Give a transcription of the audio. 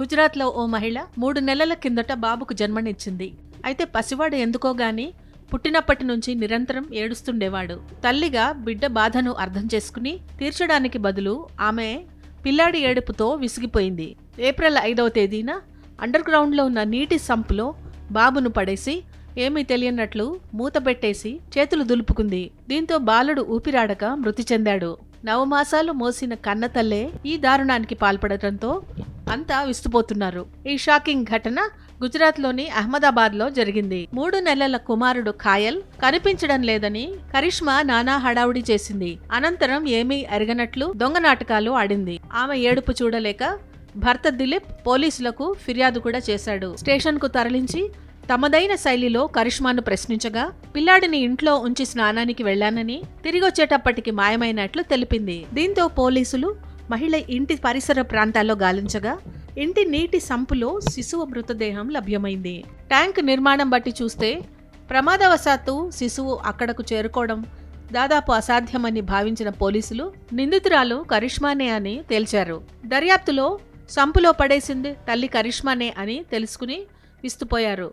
గుజరాత్లో ఓ మహిళ మూడు నెలల కిందట బాబుకు జన్మనిచ్చింది. అయితే పసివాడు ఎందుకో గాని పుట్టినప్పటి నుంచి నిరంతరం ఏడుస్తుండేవాడు. తల్లిగా బిడ్డ బాధను అర్థం చేసుకుని తీర్చడానికి బదులు ఆమె పిల్లాడి ఏడుపుతో విసిగిపోయింది. ఏప్రిల్ ఐదవ తేదీన అండర్ గ్రౌండ్లో ఉన్న నీటి సంపులో బాబును పడేసి ఏమీ తెలియనట్లు మూత పెట్టేసి చేతులు దులుపుకుంది. దీంతో బాలుడు ఊపిరాడక మృతి చెందాడు. నవమాసాలు మోసిన కన్నతల్లే ఈ దారుణానికి పాల్పడటంతో అంతా విస్తుపోతున్నారు. ఈ షాకింగ్ ఘటన గుజరాత్లోని అహ్మదాబాద్లో జరిగింది. మూడు నెలల కుమారుడు ఖాయల్ కనిపించడం లేదని కరిష్మా నానా హడావుడి చేసింది. అనంతరం ఏమీ ఎరగనట్లు దొంగ నాటకాలు ఆడింది. ఆమె ఏడుపు చూడలేక భర్త దిలీప్ పోలీసులకు ఫిర్యాదు కూడా చేశాడు. స్టేషన్కు తరలించి తమదైన శైలిలో కరిష్మాను ప్రశ్నించగా పిల్లాడిని ఇంట్లో ఉంచి స్నానానికి వెళ్ళానని తిరిగొచ్చేటప్పటికి మాయమైనట్లు తెలిపింది. దీంతో పోలీసులు మహిళ ఇంటి పరిసర ప్రాంతాల్లో గాలించగా ఇంటి నీటి సంపులో శిశువు మృతదేహం లభ్యమైంది. ట్యాంక్ నిర్మాణం బట్టి చూస్తే ప్రమాదవశాత్తు శిశువు అక్కడకు చేరుకోవడం దాదాపు అసాధ్యమని భావించిన పోలీసులు నిందితురాలు కరిష్మానే అని తేల్చారు. దర్యాప్తులో సంపులో పడేసింది తల్లి కరిష్మానే అని తెలుసుకుని విస్తుపోయారు.